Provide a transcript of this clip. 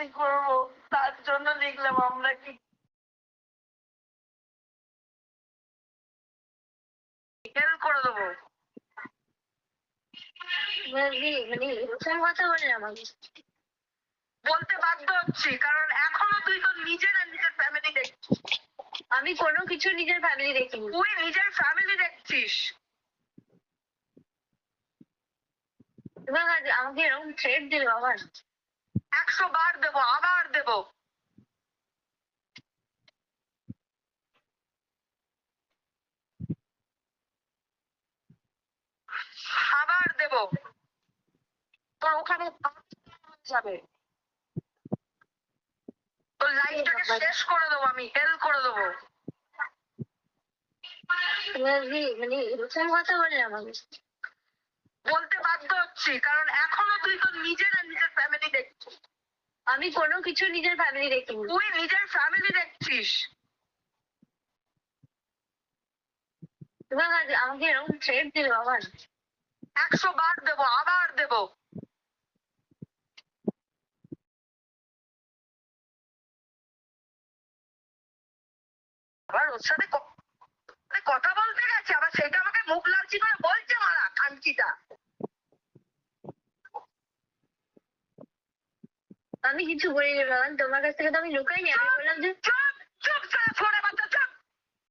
শাদি করব? তার জন্য লিখলাম আমরা কি হেল্প করে দেবো? মানে বলতে বাধ্য হচ্ছি কারণ এখনও তুই তোর নিজের আর নিজের ফ্যামিলি দেখছিস আমি কোনো কিছু নিজের ফ্যামিলি দেখিনি। তুই নিজের ফ্যামিলি দেখছিস। আমাকে এরকম থ্রেট দিল আবার। একশো বার দেবো আবার দেবো। আবার দেবো। তোর ওখানে যাবে। তোর লাইফটাকে শেষ করে দেবো আমি হেল্প করে দেবো। মানে মানে এরকম কথা বলে আমাকে বলতে বাধ্য হচ্ছি কারণ এখনও তুই তোর নিজের নিজের ফ্যামিলি দেখছিস। আমি কোনো কিছু নিজের ফ্যামিলি দেখিনি তুই নিজের ফ্যামিলি দেখছিস। আমাকে এরকম থ্রেট দিল আবার। একশো বার দেবো আবার দেবো। আবার ওর সাথে মানে কথা বলতে গেছে আবার সেটা আমাকে মুখ লাগছি করে বলছে মারা খানকিটা। আমি কিছু বলিনি বাবা তোমার কাছ থেকে তো আমি লুকাইনি আমি বললাম যে